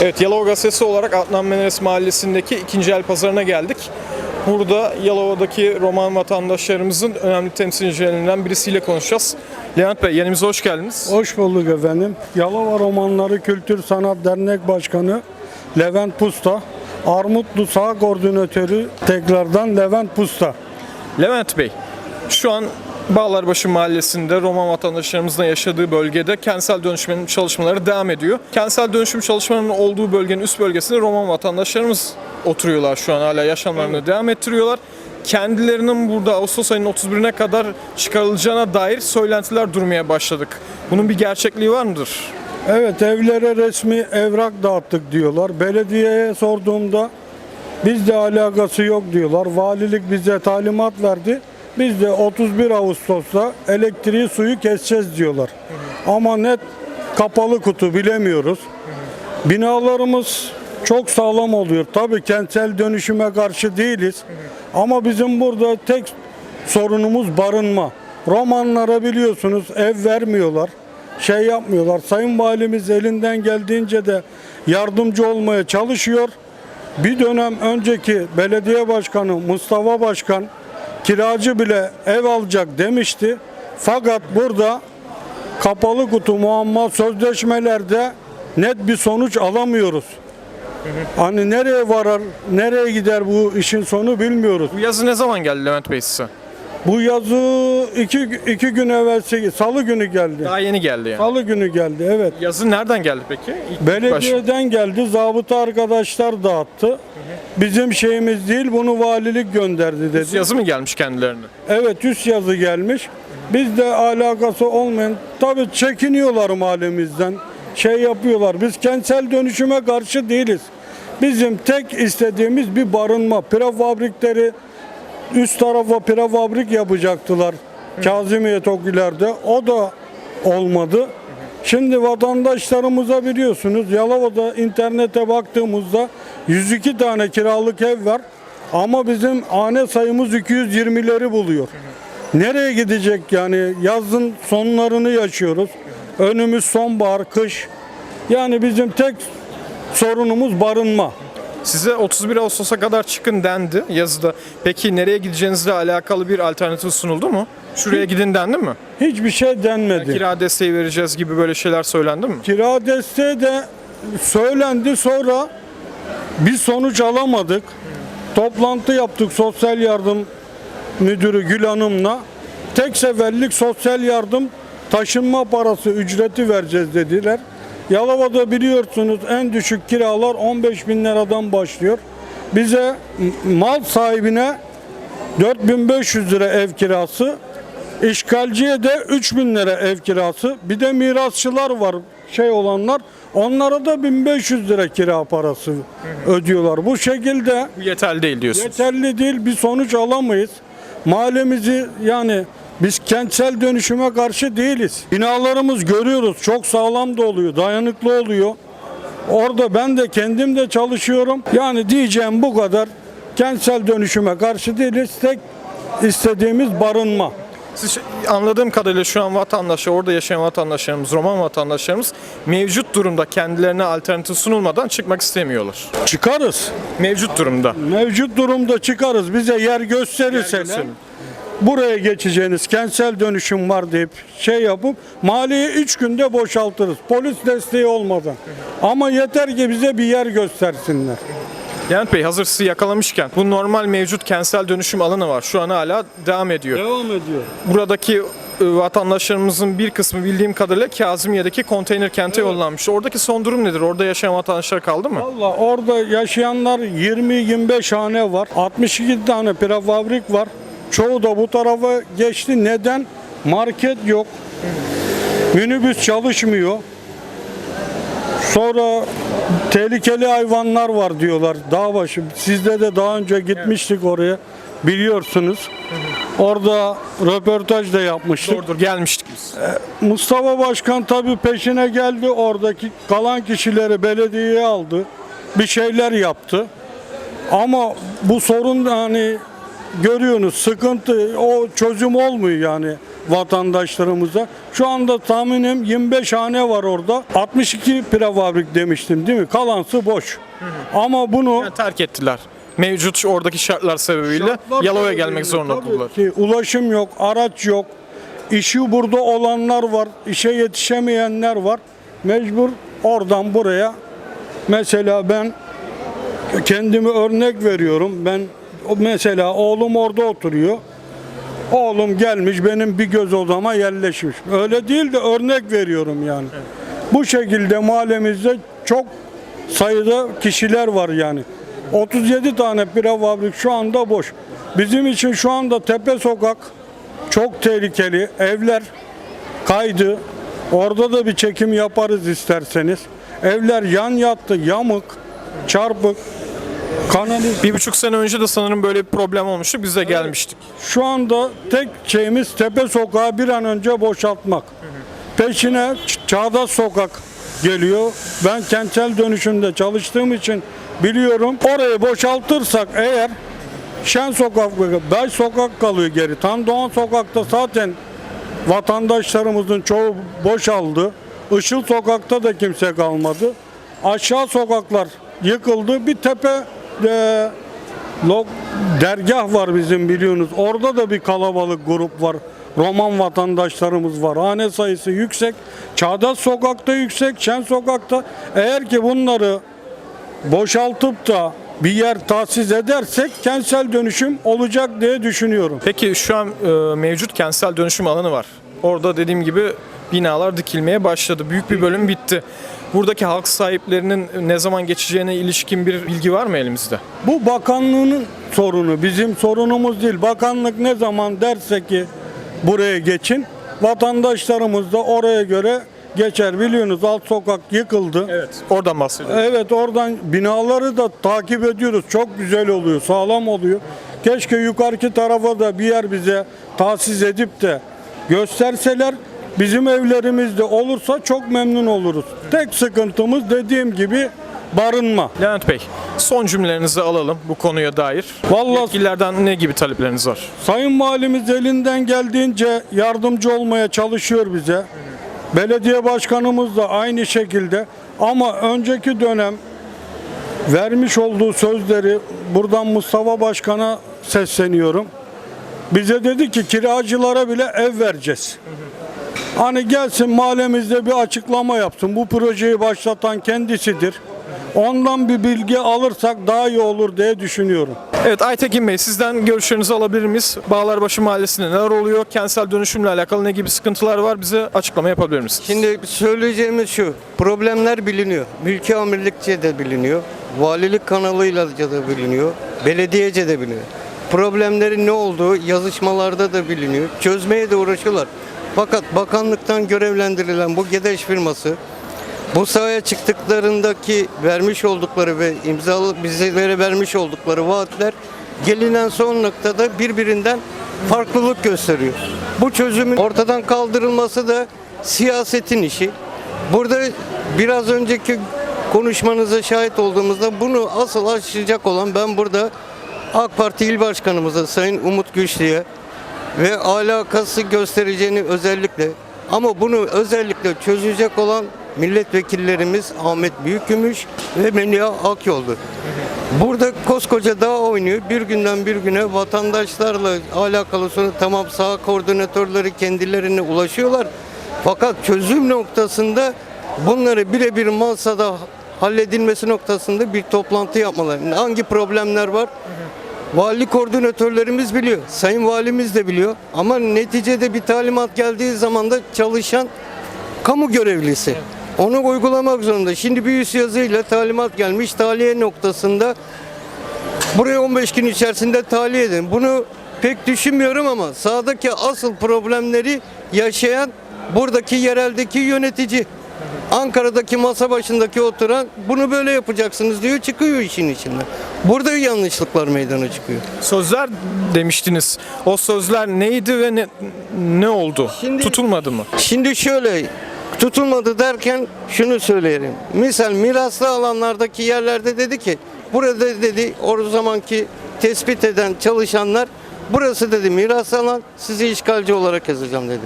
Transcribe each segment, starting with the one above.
Evet, Yalova Gazetesi olarak Adnan Menderes Mahallesi'ndeki ikinci el pazarına geldik. Burada Yalova'daki Roman vatandaşlarımızın önemli temsilcilerinden birisiyle konuşacağız. Levent Bey, yanımıza hoş geldiniz. Hoş bulduk efendim. Yalova Romanları Kültür Sanat Dernek Başkanı Levent Pusta. Armutlu Sağ Koordinatörü tekrardan Levent Pusta. Levent Bey, şu an Bağlarbaşı Mahallesi'nde Roman vatandaşlarımızın yaşadığı bölgede kentsel dönüşümün çalışmaları devam ediyor. Kentsel dönüşüm çalışmalarının olduğu bölgenin üst bölgesinde Roman vatandaşlarımız oturuyorlar şu an hala yaşamlarını devam ettiriyorlar. Kendilerinin burada Ağustos ayının 31'ine kadar çıkarılacağına dair söylentiler durmaya başladık. Bunun bir gerçekliği var mıdır? Evet evlere resmi evrak dağıttık diyorlar. Belediyeye sorduğumda bizde alakası yok diyorlar. Valilik bize talimat verdi. Biz de 31 Ağustos'ta elektriği suyu keseceğiz diyorlar. Ama net kapalı kutu bilemiyoruz. Binalarımız çok sağlam oluyor. Tabii kentsel dönüşüme karşı değiliz. Ama bizim burada tek sorunumuz barınma. Romanlara biliyorsunuz ev vermiyorlar. Şey yapmıyorlar. Sayın Valimiz elinden geldiğince de yardımcı olmaya çalışıyor. Bir dönem önceki belediye başkanı Mustafa Başkan kiracı bile ev alacak demişti. Fakat burada kapalı kutu muamma sözleşmelerde net bir sonuç alamıyoruz. Hani nereye varar, nereye gider bu işin sonu bilmiyoruz. Bu yazı ne zaman geldi Levent Bey size? Bu yazı iki, iki gün evvelsi, salı günü geldi. Daha yeni geldi yani. Salı günü geldi, evet. Yazı nereden geldi peki? İlk baş- Belediyeden geldi, zabıta arkadaşlar dağıttı. Bizim şeyimiz değil, bunu valilik gönderdi dedi. yazı mı gelmiş kendilerine? Evet üst yazı gelmiş. Bizde alakası olmayan tabii çekiniyorlar mahallemizden. Şey yapıyorlar. Biz kentsel dönüşüme karşı değiliz. Bizim tek istediğimiz bir barınma. Pire fabrikleri üst tarafa pire fabrik yapacaktılar. Kazimiye Tokiler'de. O da olmadı. Şimdi vatandaşlarımıza biliyorsunuz Yalova'da internete baktığımızda 102 tane kiralık ev var. Ama bizim hane sayımız 220'leri buluyor. Nereye gidecek yani? Yazın sonlarını yaşıyoruz. Önümüz sonbahar, kış. Yani bizim tek sorunumuz barınma. Size 31 Ağustos'a kadar çıkın dendi yazıda. Peki nereye gideceğinizle alakalı bir alternatif sunuldu mu? Şuraya gidin dendi mi? Hiçbir şey denmedi. Kira desteği vereceğiz gibi böyle şeyler söylendi mi? Kira desteği de söylendi sonra bir sonuç alamadık. Toplantı yaptık sosyal yardım müdürü Gül Hanım'la. Tek seferlik sosyal yardım taşınma parası ücreti vereceğiz dediler. Yalova'da biliyorsunuz en düşük kiralar 15 bin liradan başlıyor. Bize mal sahibine 4500 lira ev kirası, işgalciye de 3000 lira ev kirası. Bir de mirasçılar var şey olanlar. Onlara da 1500 lira kira parası ödüyorlar. Bu şekilde Bu yeterli değil diyorsunuz. yeterli değil bir sonuç alamayız. Mahallemizi yani biz kentsel dönüşüme karşı değiliz. Binalarımız görüyoruz çok sağlam da oluyor, dayanıklı oluyor. Orada ben de kendim de çalışıyorum. Yani diyeceğim bu kadar. Kentsel dönüşüme karşı değiliz. Tek istediğimiz barınma. Siz anladığım kadarıyla şu an vatandaşlar, orada yaşayan vatandaşlarımız, Roman vatandaşlarımız mevcut durumda kendilerine alternatif sunulmadan çıkmak istemiyorlar. Çıkarız. Mevcut durumda. Mevcut durumda çıkarız. Bize yer gösterirseler gösterin. buraya geçeceğiniz kentsel dönüşüm var deyip şey yapıp mahalleyi 3 günde boşaltırız. Polis desteği olmadan. Ama yeter ki bize bir yer göstersinler. Levent Bey hazır sizi yakalamışken bu normal mevcut kentsel dönüşüm alanı var. Şu an hala devam ediyor. Devam ediyor. Buradaki e, vatandaşlarımızın bir kısmı bildiğim kadarıyla Kazımiye'deki konteyner kente yollanmış. Oradaki son durum nedir? Orada yaşayan vatandaşlar kaldı mı? Valla orada yaşayanlar 20-25 hane var. 62 tane prefabrik var. Çoğu da bu tarafa geçti. Neden? Market yok. Minibüs çalışmıyor. Sonra tehlikeli hayvanlar var diyorlar. Dağ başı. Sizde de daha önce gitmiştik oraya. Biliyorsunuz. Orada röportaj da yapmıştık. Doğrudur gelmiştik biz. Mustafa Başkan tabii peşine geldi. Oradaki kalan kişileri belediyeye aldı. Bir şeyler yaptı. Ama bu sorun hani görüyorsunuz sıkıntı o çözüm olmuyor yani. Vatandaşlarımıza. Şu anda tahminim 25 hane var orada. 62 prefabrik demiştim değil mi? Kalansı boş. Ama bunu Yani terk ettiler. Mevcut oradaki şartlar sebebiyle Şartlar Yalova'ya gelmek zorunda oldular. ki ulaşım yok, araç yok. İşi burada olanlar var, işe yetişemeyenler var. Mecbur oradan buraya. Mesela ben kendimi örnek veriyorum. Ben mesela oğlum orada oturuyor. Oğlum gelmiş benim bir göz odama yerleşmiş. Öyle değil de örnek veriyorum yani. Bu şekilde mahallemizde çok sayıda kişiler var yani. 37 tane prefabrik şu anda boş. Bizim için şu anda Tepe Sokak çok tehlikeli. Evler kaydı. Orada da bir çekim yaparız isterseniz. Evler yan yattı, yamuk, çarpık. Bir buçuk sene önce de sanırım böyle bir problem olmuştu. Biz de gelmiştik. Şu anda tek şeyimiz Tepe Sokağı bir an önce boşaltmak. Peşine Ç- Çağdaş Sokak geliyor. Ben kentsel dönüşümde çalıştığım için biliyorum. Orayı boşaltırsak eğer Şen Sokak ve Sokak kalıyor geri. Tan Doğan Sokak'ta zaten vatandaşlarımızın çoğu boşaldı. Işıl Sokak'ta da kimse kalmadı. Aşağı sokaklar yıkıldı. Bir tepe e, Lok dergah var bizim biliyorsunuz. Orada da bir kalabalık grup var. Roman vatandaşlarımız var. Hane sayısı yüksek. Çağdaş sokakta yüksek. Şen sokakta. Eğer ki bunları boşaltıp da bir yer tahsis edersek kentsel dönüşüm olacak diye düşünüyorum. Peki şu an e, mevcut kentsel dönüşüm alanı var. Orada dediğim gibi binalar dikilmeye başladı. Büyük bir bölüm bitti. Buradaki halk sahiplerinin ne zaman geçeceğine ilişkin bir bilgi var mı elimizde? Bu bakanlığın sorunu, bizim sorunumuz değil. Bakanlık ne zaman derse ki buraya geçin, vatandaşlarımız da oraya göre geçer. Biliyorsunuz alt sokak yıkıldı. Evet. Oradan bahsediyorum. Evet oradan binaları da takip ediyoruz. Çok güzel oluyor, sağlam oluyor. Keşke yukarıki tarafa da bir yer bize tahsis edip de gösterseler bizim evlerimizde olursa çok memnun oluruz. Tek sıkıntımız dediğim gibi barınma. Levent Bey, son cümlelerinizi alalım bu konuya dair. Vallahi- Yetkililerden ne gibi talepleriniz var? Sayın Valimiz elinden geldiğince yardımcı olmaya çalışıyor bize. Belediye başkanımız da aynı şekilde ama önceki dönem vermiş olduğu sözleri buradan Mustafa Başkan'a sesleniyorum. Bize dedi ki kiracılara bile ev vereceğiz. Hani gelsin mahallemizde bir açıklama yapsın. Bu projeyi başlatan kendisidir. Ondan bir bilgi alırsak daha iyi olur diye düşünüyorum. Evet Aytekin Bey sizden görüşlerinizi alabilir miyiz? Bağlarbaşı Mahallesi'nde neler oluyor? Kentsel dönüşümle alakalı ne gibi sıkıntılar var? Bize açıklama yapabilir misiniz? Şimdi söyleyeceğimiz şu, problemler biliniyor. Mülki amirlikçe de biliniyor. Valilik kanalıyla da biliniyor. Belediyece de biliniyor. Problemlerin ne olduğu yazışmalarda da biliniyor. Çözmeye de uğraşıyorlar. Fakat bakanlıktan görevlendirilen bu GEDEŞ firması bu sahaya çıktıklarındaki vermiş oldukları ve imzalı bizlere vermiş oldukları vaatler gelinen son noktada birbirinden farklılık gösteriyor. Bu çözümün ortadan kaldırılması da siyasetin işi. Burada biraz önceki konuşmanıza şahit olduğumuzda bunu asıl aşacak olan ben burada AK Parti İl Başkanımıza Sayın Umut Güçlü'ye ve alakası göstereceğini özellikle ama bunu özellikle çözecek olan milletvekillerimiz Ahmet Büyükgümüş ve Melia Akyol'du. Burada koskoca dağ oynuyor. Bir günden bir güne vatandaşlarla alakalı sonra tamam sağ koordinatörleri kendilerine ulaşıyorlar. Fakat çözüm noktasında bunları birebir masada halledilmesi noktasında bir toplantı yapmaları. Hangi problemler var? Vali koordinatörlerimiz biliyor. Sayın valimiz de biliyor. Ama neticede bir talimat geldiği zaman da çalışan kamu görevlisi. Onu uygulamak zorunda. Şimdi bir üst yazıyla talimat gelmiş. Tahliye noktasında buraya 15 gün içerisinde tahliye edin. Bunu pek düşünmüyorum ama sahadaki asıl problemleri yaşayan buradaki yereldeki yönetici. Ankara'daki masa başındaki oturan bunu böyle yapacaksınız diyor çıkıyor işin içinden. Burada yanlışlıklar meydana çıkıyor. Sözler demiştiniz. O sözler neydi ve ne, ne oldu? Şimdi- Tutulmadı mı? Şimdi şöyle tutulmadı derken şunu söyleyelim. Misal miraslı alanlardaki yerlerde dedi ki burada dedi o zamanki tespit eden çalışanlar burası dedi miras alan sizi işgalci olarak yazacağım dedi.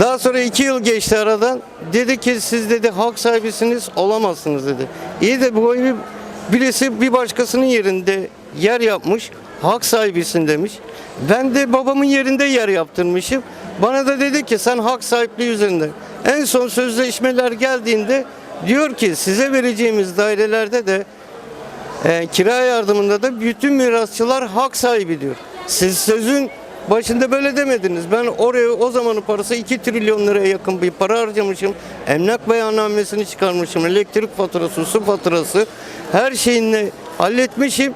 Daha sonra iki yıl geçti aradan. Dedi ki siz dedi hak sahibisiniz olamazsınız dedi. İyi de bu evi birisi bir başkasının yerinde yer yapmış. Hak sahibisin demiş. Ben de babamın yerinde yer yaptırmışım. Bana da dedi ki sen hak sahipliği üzerinde. En son sözleşmeler geldiğinde diyor ki size vereceğimiz dairelerde de e, kira yardımında da bütün mirasçılar hak sahibi diyor. Siz sözün başında böyle demediniz. Ben oraya o zamanın parası 2 trilyon liraya yakın bir para harcamışım. Emlak beyannamesini çıkarmışım. Elektrik faturası, su faturası her şeyini halletmişim.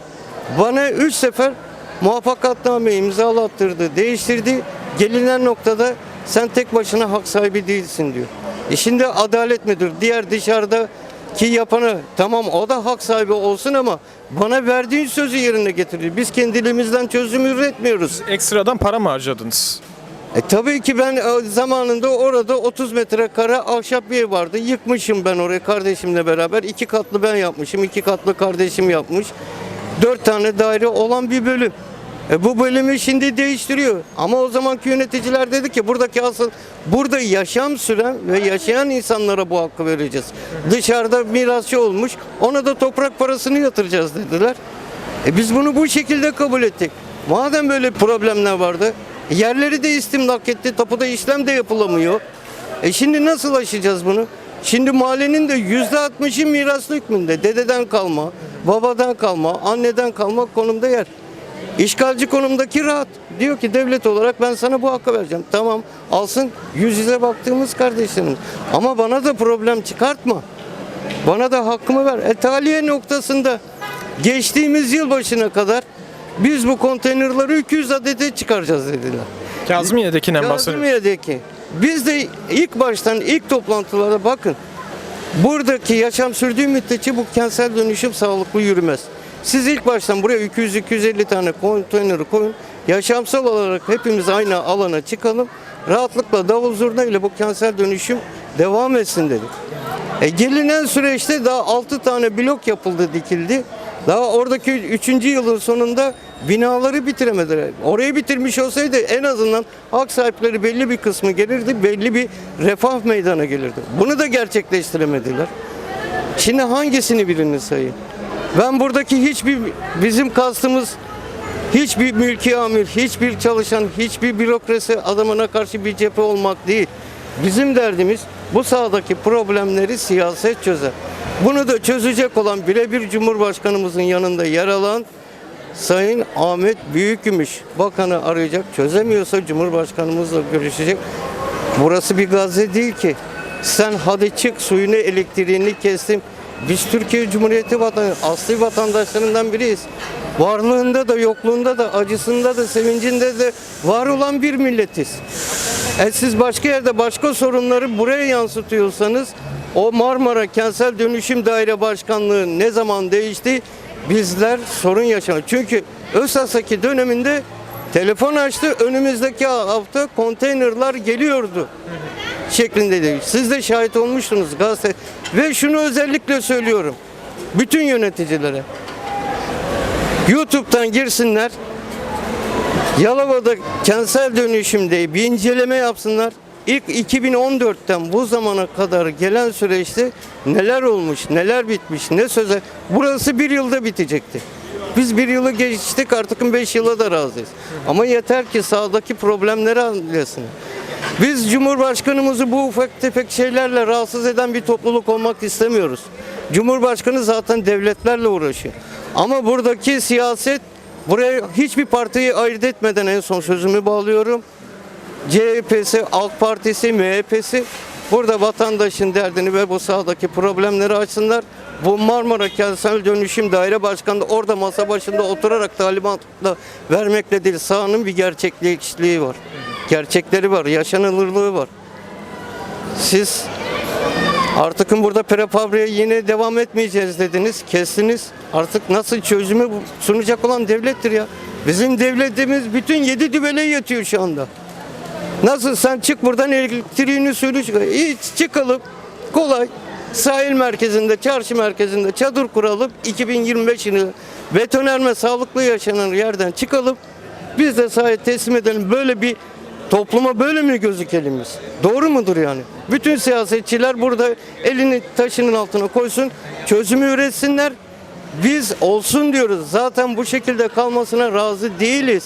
Bana 3 sefer muvaffakatname imzalattırdı, değiştirdi. Gelinen noktada sen tek başına hak sahibi değilsin diyor. E şimdi adalet midir? Diğer dışarıda ki yapanı tamam o da hak sahibi olsun ama bana verdiğin sözü yerine getiriyor. Biz kendiliğimizden çözüm üretmiyoruz. Ekstradan para mı harcadınız? E tabii ki ben e, zamanında orada 30 metrekare ahşap bir ev vardı. Yıkmışım ben orayı kardeşimle beraber. iki katlı ben yapmışım, iki katlı kardeşim yapmış. Dört tane daire olan bir bölüm. E bu bölümü şimdi değiştiriyor. Ama o zamanki yöneticiler dedi ki buradaki asıl burada yaşam süren ve yaşayan insanlara bu hakkı vereceğiz. Dışarıda mirasçı olmuş ona da toprak parasını yatıracağız dediler. E biz bunu bu şekilde kabul ettik. Madem böyle problemler vardı, yerleri de istimlak etti, tapuda işlem de yapılamıyor. E şimdi nasıl aşacağız bunu? Şimdi mahallenin de yüzde altmışı miraslı hükmünde. Dededen kalma, babadan kalma, anneden kalma konumda yer. İşgalci konumdaki rahat. Diyor ki devlet olarak ben sana bu hakkı vereceğim. Tamam alsın yüz yüze baktığımız kardeşlerimiz. Ama bana da problem çıkartma. Bana da hakkımı ver. E noktasında geçtiğimiz yıl başına kadar biz bu konteynerları 200 adete çıkaracağız dediler. Kazımiye'dekinden bahsediyorum. Kazımiye'deki. Biz de ilk baştan ilk toplantılara bakın. Buradaki yaşam sürdüğü müddetçe bu kentsel dönüşüm sağlıklı yürümez. Siz ilk baştan buraya 200-250 tane konteyneri koyun. Yaşamsal olarak hepimiz aynı alana çıkalım. Rahatlıkla davul zurna ile bu kentsel dönüşüm devam etsin dedik. E gelinen süreçte daha 6 tane blok yapıldı, dikildi. Daha oradaki 3. yılın sonunda binaları bitiremediler. Orayı bitirmiş olsaydı en azından hak sahipleri belli bir kısmı gelirdi, belli bir refah meydana gelirdi. Bunu da gerçekleştiremediler. Şimdi hangisini birini sayayım? Ben buradaki hiçbir bizim kastımız hiçbir mülki amir, hiçbir çalışan, hiçbir bürokrasi adamına karşı bir cephe olmak değil. Bizim derdimiz bu sahadaki problemleri siyaset çözer. Bunu da çözecek olan birebir Cumhurbaşkanımızın yanında yer alan Sayın Ahmet Büyükgümüş bakanı arayacak. Çözemiyorsa Cumhurbaşkanımızla görüşecek. Burası bir Gazze değil ki. Sen hadi çık suyunu elektriğini kestim. Biz Türkiye Cumhuriyeti vatan, asli vatandaşlarından biriyiz. Varlığında da yokluğunda da acısında da sevincinde de var olan bir milletiz. E siz başka yerde başka sorunları buraya yansıtıyorsanız o Marmara Kentsel Dönüşüm Daire Başkanlığı ne zaman değişti? Bizler sorun yaşadık. Çünkü Özasaki döneminde telefon açtı. Önümüzdeki hafta konteynerlar geliyordu şeklindeydi. Siz de şahit olmuştunuz gazete. Ve şunu özellikle söylüyorum. Bütün yöneticilere. YouTube'dan girsinler. Yalova'da kentsel dönüşümde bir inceleme yapsınlar. İlk 2014'ten bu zamana kadar gelen süreçte neler olmuş, neler bitmiş, ne söze. Burası bir yılda bitecekti. Biz bir yılı geçtik artık 5 yıla da razıyız. Ama yeter ki sahadaki problemleri anlayasın. Biz Cumhurbaşkanımızı bu ufak tefek şeylerle rahatsız eden bir topluluk olmak istemiyoruz. Cumhurbaşkanı zaten devletlerle uğraşıyor. Ama buradaki siyaset buraya hiçbir partiyi ayırt etmeden en son sözümü bağlıyorum. CHP'si, AK Partisi, MHP'si burada vatandaşın derdini ve bu sahadaki problemleri açsınlar. Bu Marmara Kentsel Dönüşüm Daire Başkanı orada masa başında oturarak talimatla vermekle değil sahanın bir gerçekleşliği var. Gerçekleri var, yaşanılırlığı var. Siz Artıkın burada prefabriye yine devam etmeyeceğiz dediniz. Kestiniz. Artık nasıl çözümü sunacak olan devlettir ya. Bizim devletimiz bütün yedi düvele yatıyor şu anda. Nasıl sen çık buradan elektriğini sürü Hiç çıkalım. Kolay. Sahil merkezinde, çarşı merkezinde çadır kuralım. 2025 yılı betonerme sağlıklı yaşanan yerden çıkalım. Biz de sahaya teslim edelim. Böyle bir topluma böyle mi gözükelim biz? Doğru mudur yani? Bütün siyasetçiler burada elini taşının altına koysun, çözümü üretsinler. Biz olsun diyoruz. Zaten bu şekilde kalmasına razı değiliz.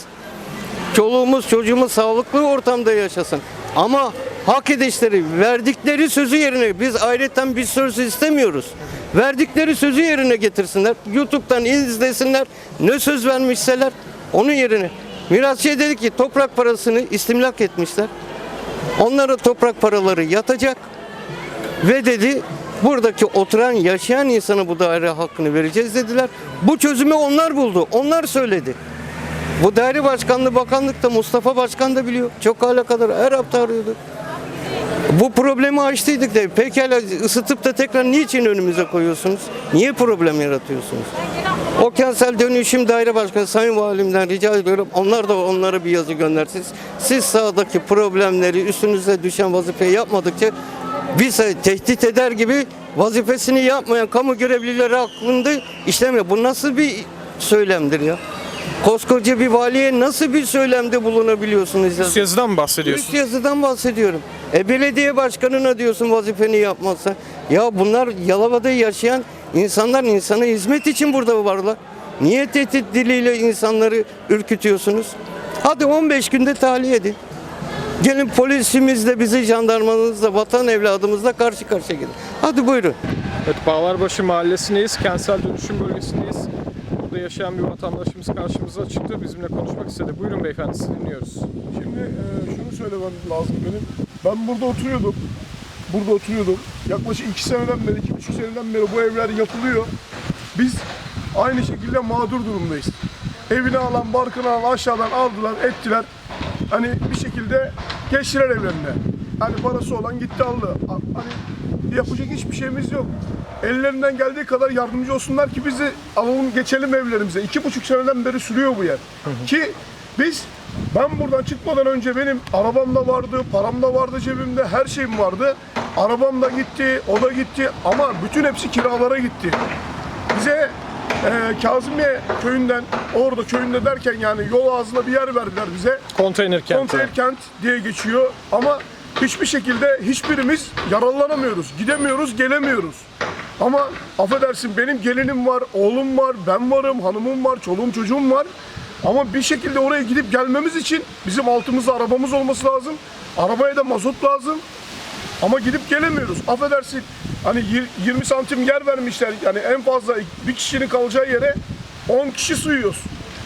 Çoluğumuz çocuğumuz sağlıklı ortamda yaşasın. Ama hak edişleri verdikleri sözü yerine biz ayrıca bir söz istemiyoruz. Verdikleri sözü yerine getirsinler. YouTube'dan izlesinler. Ne söz vermişseler onun yerine. Mirasçıya dedi ki toprak parasını istimlak etmişler. Onlara toprak paraları yatacak. Ve dedi buradaki oturan yaşayan insana bu daire hakkını vereceğiz dediler. Bu çözümü onlar buldu. Onlar söyledi. Bu daire başkanlığı bakanlıkta Mustafa Başkan da biliyor. Çok hala kadar her hafta arıyordu. Bu problemi açtıydık de pekala ısıtıp da tekrar niçin önümüze koyuyorsunuz? Niye problem yaratıyorsunuz? O kentsel dönüşüm daire başkanı Sayın Valimden rica ediyorum. Onlar da onlara bir yazı göndersin. Siz sahadaki problemleri üstünüze düşen vazifeyi yapmadıkça biz tehdit eder gibi vazifesini yapmayan kamu görevlileri hakkında işlemiyor. Bu nasıl bir söylemdir ya? Koskoca bir valiye nasıl bir söylemde bulunabiliyorsunuz? Üst yazıdan mı Üst bahsediyorsun? yazıdan bahsediyorum. E belediye başkanına diyorsun vazifeni yapmazsa. Ya bunlar Yalova'da yaşayan insanlar insana hizmet için burada varlar. Niye tehdit diliyle insanları ürkütüyorsunuz? Hadi 15 günde tahliye edin. Gelin polisimizle bizi jandarmanızla vatan evladımızla karşı karşıya gidin. Hadi buyurun. Evet, Bağlarbaşı mahallesindeyiz. Kentsel dönüşüm bölgesindeyiz. Burada yaşayan bir vatandaşımız karşımıza çıktı. Bizimle konuşmak istedi. Buyurun beyefendi sizi dinliyoruz. Şimdi e, şunu söylemem lazım benim. Ben burada oturuyordum. Burada oturuyordum. Yaklaşık iki seneden beri, iki buçuk seneden beri bu evler yapılıyor. Biz aynı şekilde mağdur durumdayız. Evini alan, barkını alan aşağıdan aldılar, ettiler. Hani bir şekilde geçtiler evlerine. Hani parası olan gitti aldı. Hani yapacak hiçbir şeyimiz yok. Ellerinden geldiği kadar yardımcı olsunlar ki bizi alalım geçelim evlerimize. İki buçuk seneden beri sürüyor bu yer. Ki biz ben buradan çıkmadan önce benim arabam da vardı, param da vardı cebimde, her şeyim vardı. Arabam da gitti, o da gitti ama bütün hepsi kiralara gitti. Bize e, Kazımiye köyünden, orada köyünde derken yani yol ağzına bir yer verdiler bize. Konteyner kenti. Konteyner kent diye geçiyor ama hiçbir şekilde hiçbirimiz yararlanamıyoruz. Gidemiyoruz, gelemiyoruz. Ama affedersin benim gelinim var, oğlum var, ben varım, hanımım var, çoluğum çocuğum var. Ama bir şekilde oraya gidip gelmemiz için bizim altımızda arabamız olması lazım. Arabaya da mazot lazım. Ama gidip gelemiyoruz. Affedersin hani yir- 20 santim yer vermişler. Yani en fazla bir kişinin kalacağı yere 10 kişi sığıyoruz.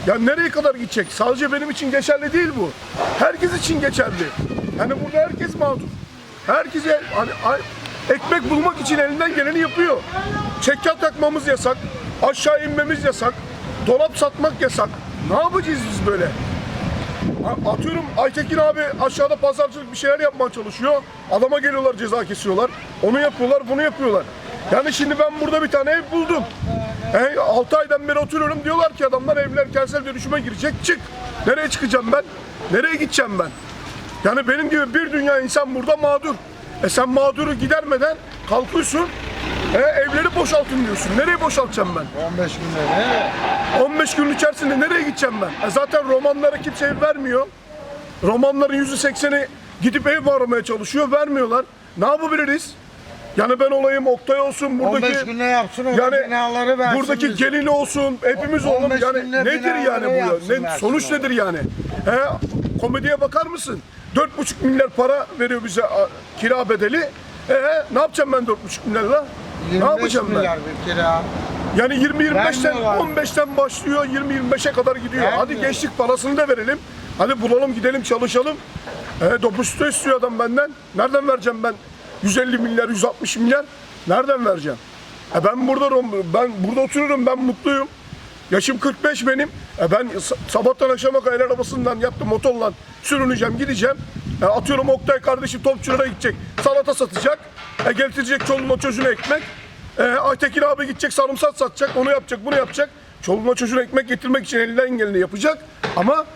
Ya nereye kadar gidecek? Sadece benim için geçerli değil bu. Herkes için geçerli. Yani burada herkes mağdur. Herkese hani ekmek bulmak için elinden geleni yapıyor. Çekyat takmamız yasak. Aşağı inmemiz yasak. Dolap satmak yasak. Ne yapacağız biz böyle? Atıyorum Aytekin abi aşağıda pazarcılık bir şeyler yapmaya çalışıyor. Adama geliyorlar ceza kesiyorlar. Onu yapıyorlar bunu yapıyorlar. Yani şimdi ben burada bir tane ev buldum. E, 6 aydan beri oturuyorum diyorlar ki adamlar evler kentsel dönüşüme girecek çık. Nereye çıkacağım ben? Nereye gideceğim ben? Yani benim gibi bir dünya insan burada mağdur. E sen mağduru gidermeden kalkıyorsun. E, evleri boşaltın diyorsun. Nereye boşaltacağım ben? 15 günde ne? 15 gün içerisinde nereye gideceğim ben? E zaten romanlara kimse ev vermiyor. Romanların %80'i gidip ev aramaya çalışıyor, vermiyorlar. Ne yapabiliriz? Yani ben olayım Oktay olsun, buradaki 15 günde yapsın o yani binaları versin buradaki bize. gelin olsun, hepimiz olalım. 15 Yani nedir yani bu? Ne, sonuç onu. nedir yani? He, komediye bakar mısın? 4,5 milyar para veriyor bize kira bedeli. E, ne yapacağım ben 4,5 milyarla? Ne 25 yapacağım ben? milyar bir kira. Yani 20-25'ten Vermiyorlar. 15'ten başlıyor 20-25'e kadar gidiyor. Hadi Vermiyor. geçtik parasını da verelim. Hadi bulalım gidelim çalışalım. E, dopusito istiyor adam benden. Nereden vereceğim ben 150 milyar 160 milyar? Nereden vereceğim? E ben burada ben burada oturuyorum ben mutluyum. Yaşım 45 benim. E ben sa- sabahtan akşama kadar arabasından yaptım motorla sürüneceğim gideceğim. E atıyorum Oktay kardeşim topçulara gidecek. Salata satacak. E getirecek çoluğuna çocuğuna ekmek. E, Aytekin abi gidecek sarımsak satacak, onu yapacak, bunu yapacak. Çoluğuna çocuğuna ekmek getirmek için elinden geleni yapacak. Ama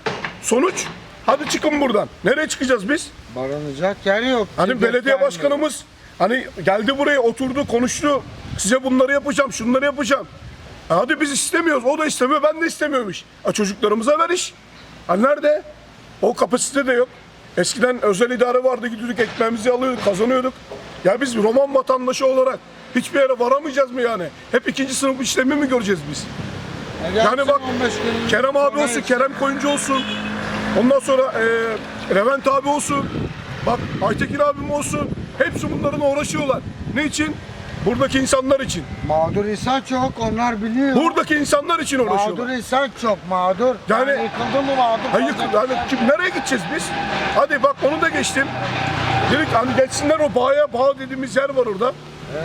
sonuç, hadi çıkın buradan. Nereye çıkacağız biz? Barınacak yer yok. Hani belediye başkanımız hani geldi buraya oturdu, konuştu. Size bunları yapacağım, şunları yapacağım. Hadi biz istemiyoruz, o da istemiyor, ben de istemiyormuş. E çocuklarımıza ver iş. Ha nerede? O kapasite de yok. Eskiden özel idare vardı gidiyorduk ekmeğimizi alıyorduk kazanıyorduk. Ya biz Roman vatandaşı olarak hiçbir yere varamayacağız mı yani? Hep ikinci sınıf işlemi mi göreceğiz biz? Yani bak 15 gün Kerem abi olsun, Kerem Koyuncu olsun. Ondan sonra e, Levent abi olsun. Bak Aytekin abim olsun. Hepsi bunlarla uğraşıyorlar. Ne için? Buradaki insanlar için. Mağdur insan çok onlar biliyor. Buradaki insanlar için uğraşıyorlar. Mağdur insan çok mağdur. Yani- Yani, yıkıldı mı mağdur? Hayır, fazla yani kim, nereye gideceğiz biz? Hadi bak onu da geçtim. Dedik hani geçsinler o bağya, bağ dediğimiz yer var orada.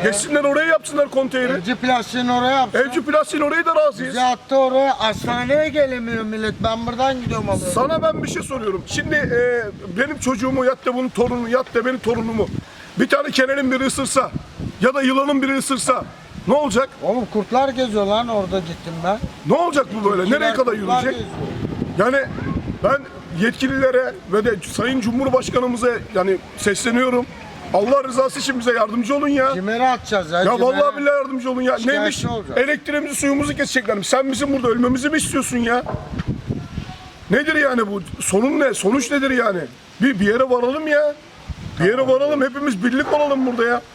Geçsinler oraya yapsınlar konteyneri. Evci plastiğini oraya yapsın. Evci plastiğin orayı da razıyız. Bizi attı oraya. Hastaneye gelemiyor millet. Ben buradan gidiyorum alıyorum. Sana ben bir şey soruyorum. Şimdi e, benim çocuğumu yat da bunun torunu yat da benim torunumu. Bir tane kenenin biri ısırsa ya da yılanın biri ısırsa ne olacak? Oğlum kurtlar geziyor lan orada gittim ben. Ne olacak bu böyle? Nereye kadar Kurtlar yürüyecek? geziyor. Yani ben yetkililere ve de Sayın Cumhurbaşkanımıza yani sesleniyorum. Allah rızası için bize yardımcı olun ya. Kimere atacağız ya? Ya Kimere? vallahi billahi yardımcı olun ya. Şikayetçi Neymiş? olacağız. Elektriğimizi, suyumuzu keseceklermiş. Sen bizim burada ölmemizi mi istiyorsun ya? Nedir yani bu? Sonun ne? Sonuç nedir yani? Bir, bir yere varalım ya. Bir yere varalım. Hepimiz birlik olalım burada ya.